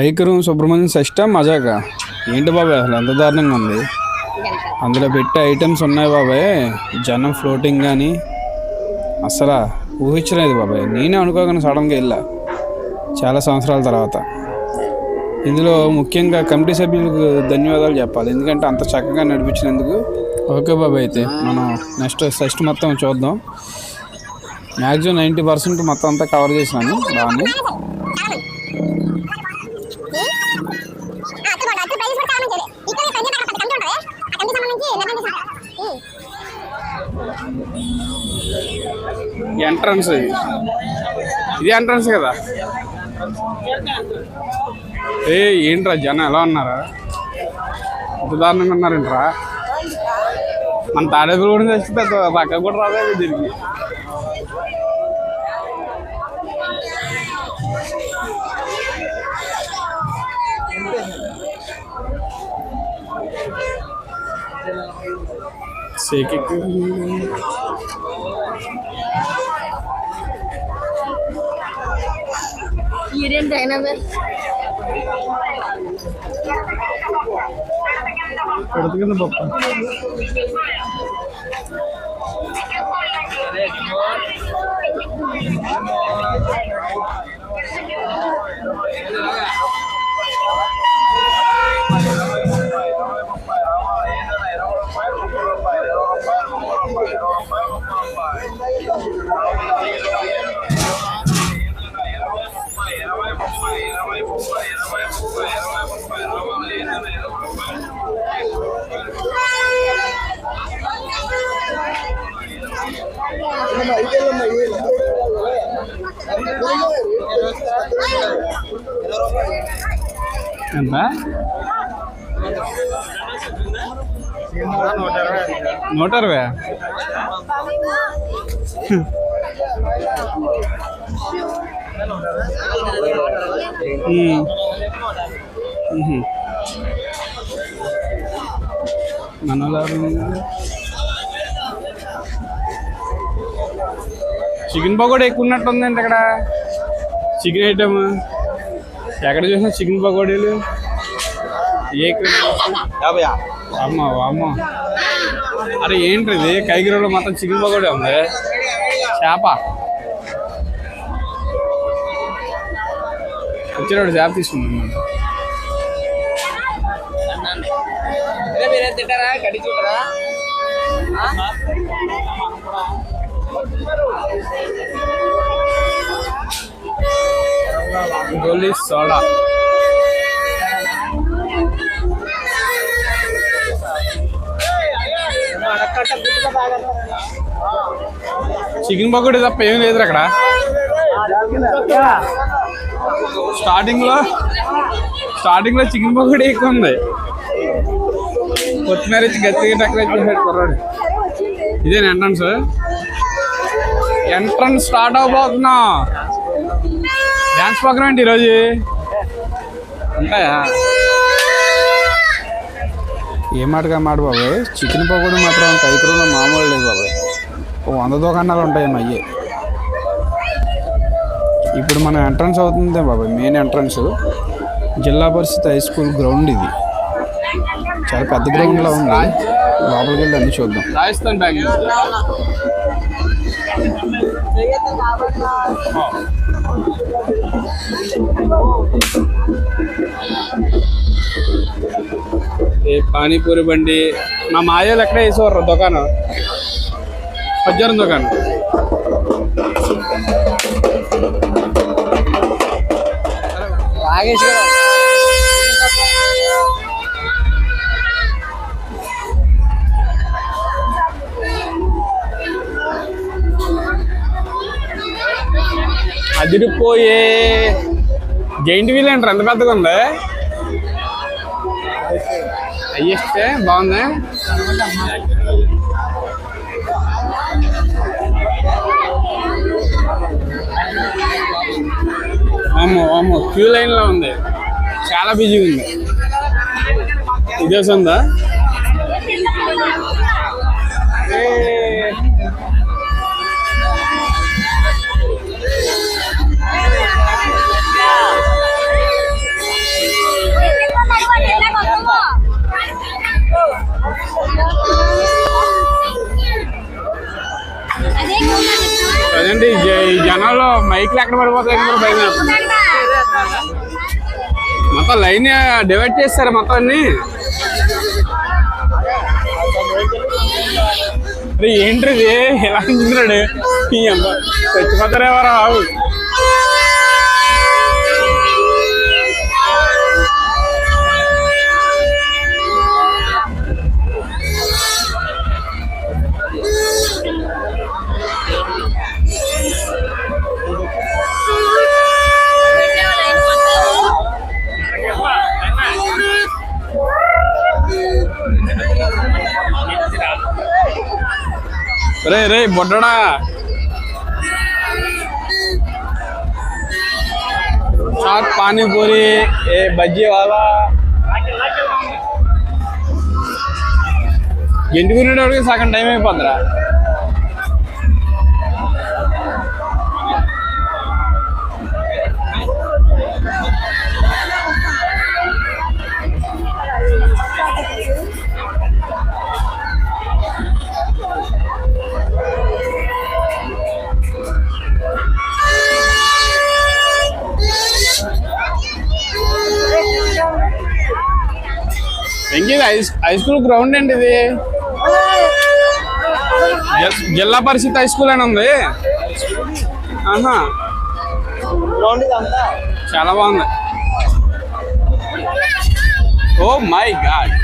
కైకరం సుబ్రహ్మణ్యం షష్ట మజాగా ఏంటి బాబాయ్ అసలు ఎంత దారుణంగా ఉంది? అందులో పెట్టే ఐటమ్స్ ఉన్నాయి బాబాయ్. జనం ఫ్లోటింగ్ కానీ అసలు ఊహించలేదు బాబాయ్. నేనే అనుకోగానే సడన్గా వెళ్ళా చాలా సంవత్సరాల తర్వాత. ఇందులో ముఖ్యంగా కమిటీ సభ్యులకు ధన్యవాదాలు చెప్పాలి. ఎందుకంటే అంత చక్కగా నడిపించినందుకు. ఓకే బాబాయ్ అయితే మనం నెక్స్ట్ ఫస్ట్ మొత్తం చూద్దాం. మ్యాక్సిమం నైంటీ పర్సెంట్ మొత్తం అంతా కవర్ చేసినాను బాగుంది. ఎంట్రన్స్ ఇది ఇది ఎంట్రన్స్ కదా. ఏ ఏంట్రా జనం ఎలా ఉన్నారా? ఎంత దారుణంగా ఉన్నారేంట్రా? మన తాడేపులు కూడా తెచ్చి పక్క కూడా రాలేదు దీనికి. సేకెక్కి. ఇదేంటి అయినా పెడుతుంది పప్పు ఎంత నూట అరవై ఉమ్. ఉహు. మనలో చికెన్ పకోడీ ఎక్కువ ఉన్నట్టుందండి అక్కడ చికెన్ ఐటమ్ ఎక్కడ చూసినా చికెన్ పకోడీలు ఏ యాభై. అమ్మ అమ్మ అరే ఏంటి ఇది? కైగిరిలో మొత్తం చికెన్ పకోడీ ఉంది. చేప. వచ్చినాడు చేప తీసుకున్నాను మీరే తింటారా? కడి చూడరా? గోలీ సోడా. చికెన్ పకోడీ తప్ప ఏం లేదు అక్కడ. స్టార్టింగ్లో స్టార్టింగ్లో చికెన్ పకోడీ ఎక్కువ ఉంది. కొత్తిమీర ఇచ్చి గట్టిగా డెకరేట్ కుర్రాడు ఇదే ఎంట్రన్స్ ఎంట్రన్స్ స్టార్ట్ అవబోతున్నా డ్యాన్స్ ప్రోగ్రామ్ ఏంటి ఈరోజు? ఉంటాయా? ఏ మాటగా మాట బాబాయ్ చికెన్ పకోడీ మాత్రం కైకురంలో మామూలు లేదు బాబాయ్ ఓ వంద దుకాణాలు ఉంటాయి అయ్యే ఇప్పుడు మన ఎంట్రన్స్ అవుతుంది బాబాయ్ main entrance Zilla Parishad high school ground ఇది. చాలా పెద్ద గ్రౌండ్లో ఉంది. లోపలికి వెళ్ళి అన్ని చూద్దాం. రాజస్థాన్ బ్యాంక్ ఏ పానీపూరి బండి? మా మాయోలు ఎక్కడ వేసేవారు దుకాణం? పజ్జరం దుకాణం. రాగేష్ గారు. అదిరిపోయే జైంట్ వీల్ అంటారు ఎంత పెద్దగా ఉంది? హైయెస్ట్ బాగుంది? అమ్మో అమ్మో క్యూ లైన్లో ఉంది. చాలా బిజీగా ఉంది. ఇదే ఉందా? బైక్లు ఎక్కడ పడిపోతాయి బైక్ మొత్తం లైన్ డివైడ్ చేస్తారు మొత్తం అన్ని. ఏంటి ఏంటిది? ఎలా అంటున్నాడు ఈ అమ్మ చచ్చిపోతారేవరా బాబు రే రే బొడ్డడా చాట్ పానీపూరి ఏ బజ్జీ వాలా ఎండుకునేటోడికి సగం టైం అయిపోద్దిరా వెంకీ హై స్కూల్ గ్రౌండ్ అండి ఇది? జిల్లా పరిషత్ హై స్కూల్ అని ఉంది. ఆహా. చాలా బాగుంది. Oh my God.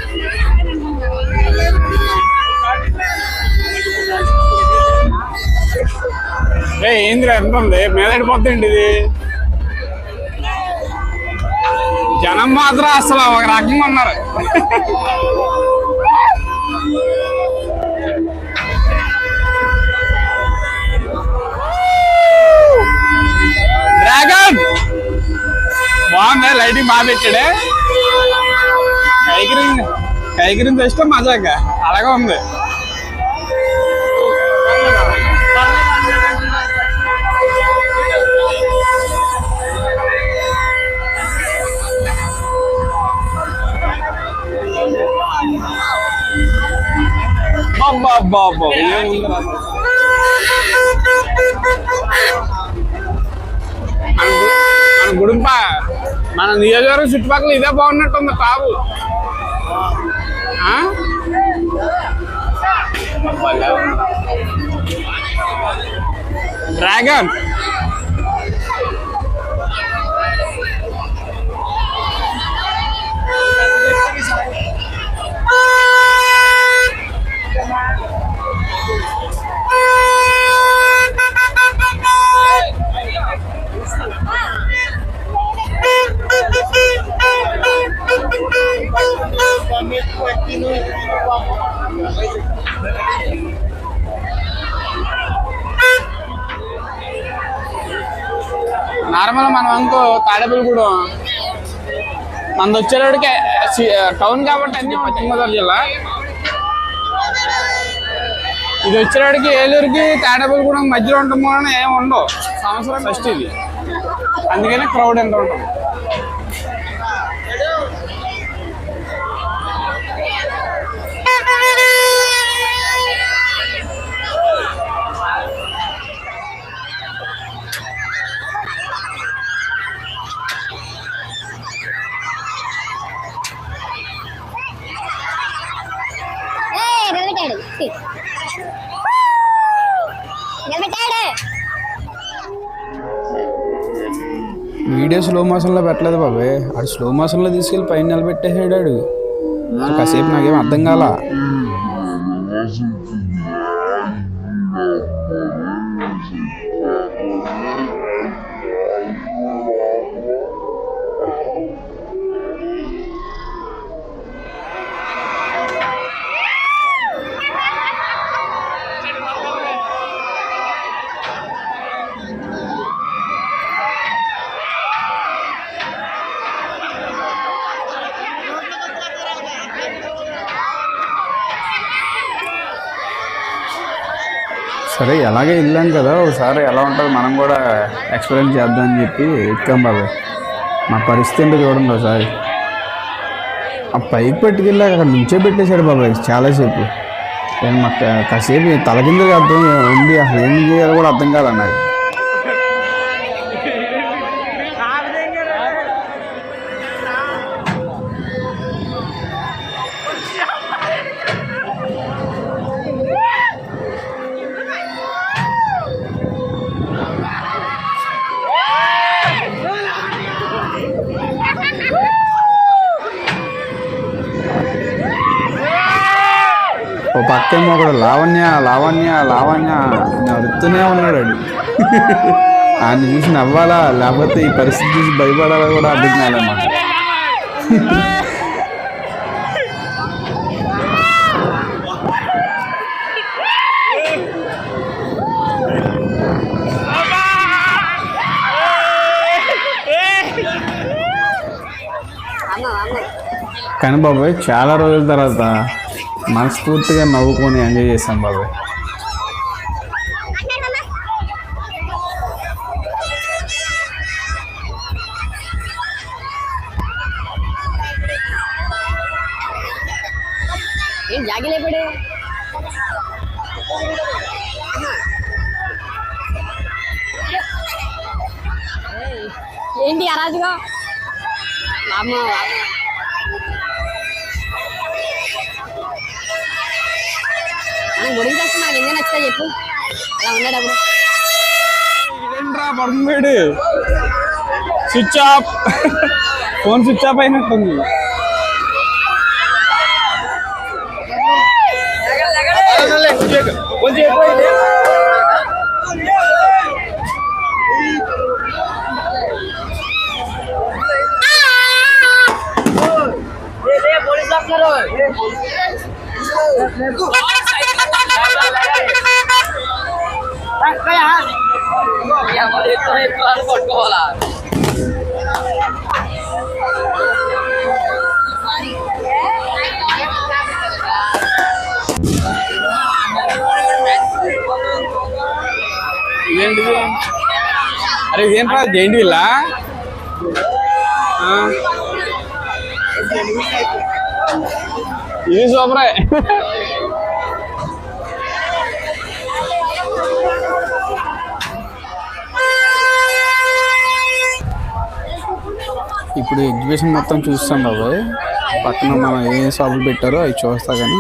ఏ ఏంద్ర ఎంత ఉంది? మీద ఇది? జనం మాత్రం అసలు ఒక రకంగా ఉన్నారు. డ్రాగన్! బాగుంది లైటింగ్ బాగా పెట్టాడే. కైకిరింగ్ కైకిరింగ్ ఇష్టం మజాగా అలాగే ఉంది. అబ్బా అబ్బా అబ్బా ఏముందిరా మన గు- మన గుడింప మన నియోజకవర్గం చుట్టుపక్కల ఇదే బాగున్నట్టుంది టాపు ఆ? భలే ఉంది. డ్రాగన్ నార్మల్ మనం అనుకో తాడేపల్లిగూడెం. మనది వచ్చేటోడికి టౌన్ కాబట్టి అన్ని పశ్చిమ గోదావరి జిల్లా. ఇది వచ్చేటికి ఏలూరుకి తాడేపల్లిగూడెం మధ్యలో ఉండడం వలన ఏమి ఉండవు. సంవత్సరం ఫస్ట్ ఇది. అందుకనే క్రౌడ్ ఎంత ఉంటుంది? వీడియో స్లో మోషన్లో పెట్టలేదు బాబాయ్. ఆడు స్లో మోషన్లో తీసుకెళ్ళి పైన నిలబెట్టేసాడు ఆడు. కాసేపు నాకేం అర్థం కాలా? సరే ఎలాగే వెళ్ళాం కదా ఒకసారి ఎలా ఉంటుందో మనం కూడా ఎక్స్పీరియన్స్ చేద్దామని చెప్పి ఎక్కాం బాబాయ్ మా పరిస్థితి ఏంటో చూడండి ఒకసారి. ఆ పైకి పట్టుకెళ్ళి అక్కడ నుంచే పెట్టేశాడు బాబాయ్ చాలాసేపు నేను మాకు కాసేపు తల అర్థం ఉంది అసలు ఏం చేయాలో కూడా అర్థం కాదు పక్కేమో ఒకడు లావణ్య లావణ్య లావణ్య నడుతూనే ఉన్నాడు వాడు. ఆయన చూసి నవ్వాలా? లేకపోతే ఈ పరిస్థితి చూసి భయపడాలా కూడా? అర్థం కాదన్నమాట కానీ బాబాయ్ చాలా రోజుల తర్వాత మనస్ఫూర్తిగా నవ్వుకొని ఎంజాయ్ చేసాం బాబాయ్ ఏం ఏంటి అరాజుగా? అమ్మ మనం గుడికి వస్తే మనకి ఎందుకు నచ్చుతా చెప్పు అలా ఉండేటప్పుడు ఇదేంట్రా పడుతుంది switch off phone switch off అయినట్టుంది పోలీస్ ఆఫీసర్ పట్టుకోవాలా? ఇదేంటిది అరే ఇదేంట్రా జైంట్ విల్లా ఆ. ఇది సూపరే. ఇప్పుడు ఎగ్జిబిషన్ మొత్తం చూస్తాం బాబాయ్. పక్కన మనం ఏ షాపులు పెట్టారో అవి చూస్తా కానీ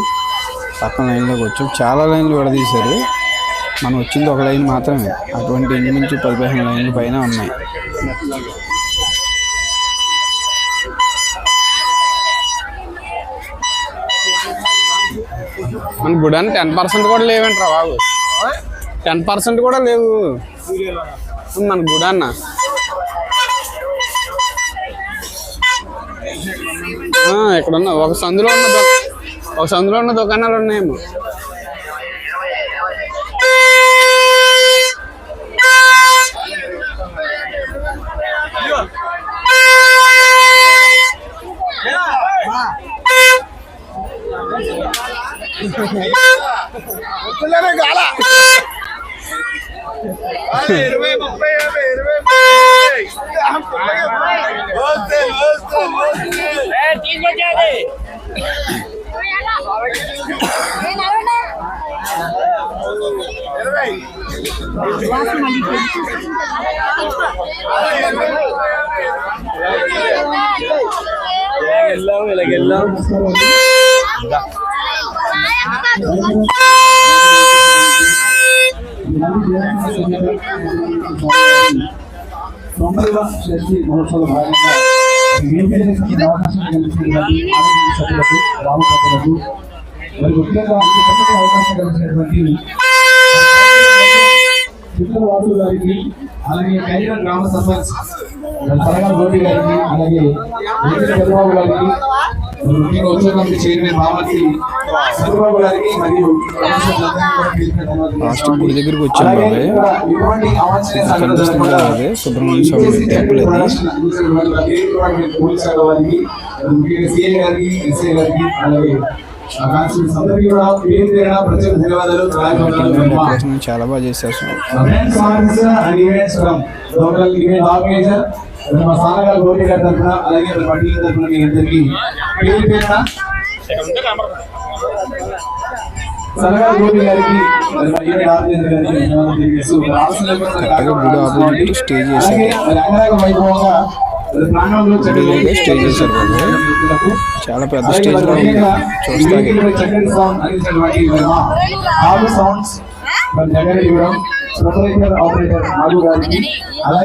పక్కన లైన్లోకి వచ్చాం. చాలా లైన్లు విడదీశారు మనం వచ్చింది ఒక లైన్ మాత్రమే. అటువంటి ఇంచుమించు పది పదిహేను లైన్లు పైన ఉన్నాయి. మన గుడని టెన్ పర్సెంట్ కూడా లేవంటరా బాబు. టెన్ పర్సెంట్ కూడా లేవు. మన గుడన్నా ఇక్కడ ఉన్న ఒక సందులో ఉన్న దుకా- ఒక సందులో ఉన్న దుకాణాలు ఉన్నాయేమో ఇరవై ముప్పై యాభై ఇరవై వస్తే వస్తే వస్తే తీసుకొచ్చేది ఇరవై వెళ్ళాం ఇలాగ వెళ్ళాం తొంభైవ షష్ఠి మహోత్సవ భాగంగా వేదిక మరి ముఖ్యంగా అవకాశం కల్పించినటువంటి చిత్రవాసు గారికి అలాగే కైర గ్రామ సర్పంచ్ తరగా గోపి గారికి అలాగే చంద్రబాబు గారికి చైర్మన్ రామతి చంద్రబాబు గారికి మరియు లాస్ట్ గుడి దగ్గరికి వచ్చాం ఇటువంటి అవాంఛనీయ సుబ్రహ్మణ్య స్వామి టెంపుల్ పోలీస్ శాఖ వారికి సిఐ గారికి ఎస్ఐ గారికి అలాగే చాలా బాగా చేశారు అలాగే టీం తరఫున మీ అందరికీ గోపి గారికి కరెక్ట్గా స్టేజ్ వైభవంగా స్టేజ్ చేశారు చాలా పెద్ద అలాగే స్టేజ్ మరి లో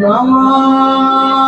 Rama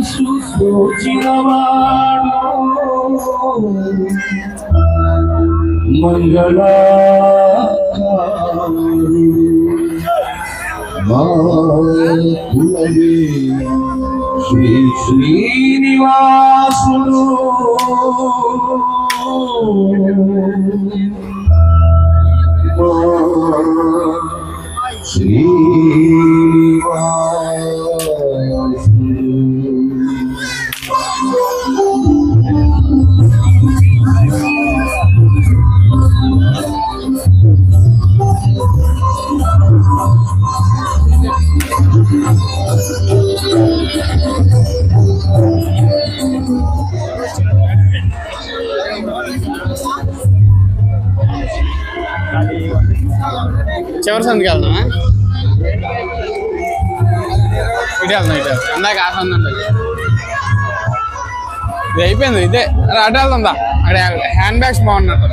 మనసు చూచినవాడు మంగళ శ్రీ శ్రీనివాసుడు శ్రీ చివరి సందికి వెళ్దామా? ఇటు వెళ్దాం ఇటు వెళ్దాం. ఇందాక ఆ సంది ఉంటుంది ఇది అయిపోయింది ఇదే. అటు వెళ్దాం అక్కడ హ్యాండ్ బ్యాగ్స్ బాగున్నట్టు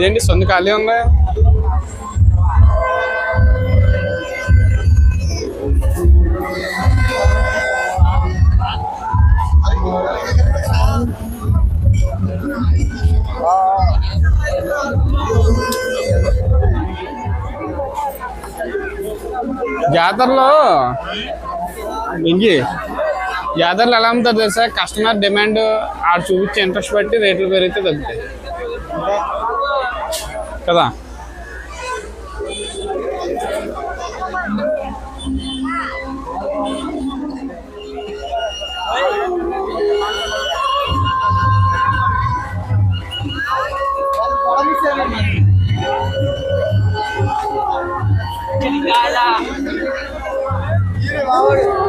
ఇదేంటి సొంత ఖాళీ ఉంది? జాతరలో ఇంకి జాతరలు ఎలా అమ్ముతారు తెలుసా? కస్టమర్ డిమాండ్ ఆడు చూపించే ఇంట్రెస్ట్ బట్టి రేట్లు పెరిగితే తగ్గుతాయి. కదా లేదు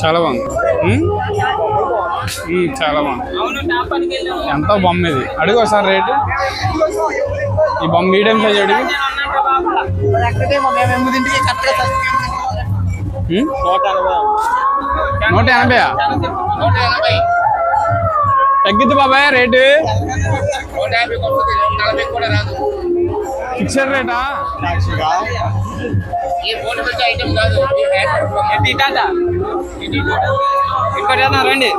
చాలా బాగుంది. చాలా బాగుంది. ఎంత ఎంతో బొమ్మ ఇది? అడుగు ఒకసారి రేటు. ఈ బొమ్మ మీడియం సైజ్ అడుగు. నూట ఎనభై నూట తగ్గిద్ది బాబాయ్ రేటు. నూట యాభై కూడా రాదు. ఫిక్స్డ్ రేటా ఇంకోటి రండి.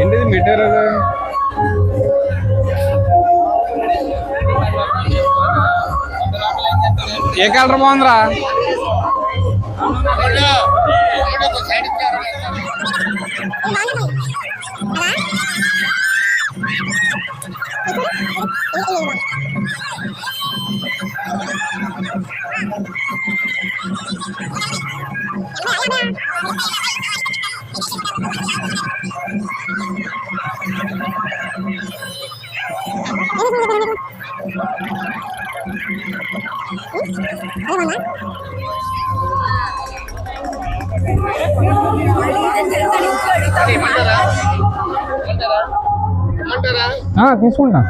ఏంటిది మెటీరియల్? ఏ కలర్ బాగుందిరా? తీసుకుంటా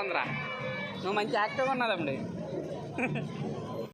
చేప ఉందిరా నువ్వు మంచి యాక్టివ్గా ఉన్నదండి.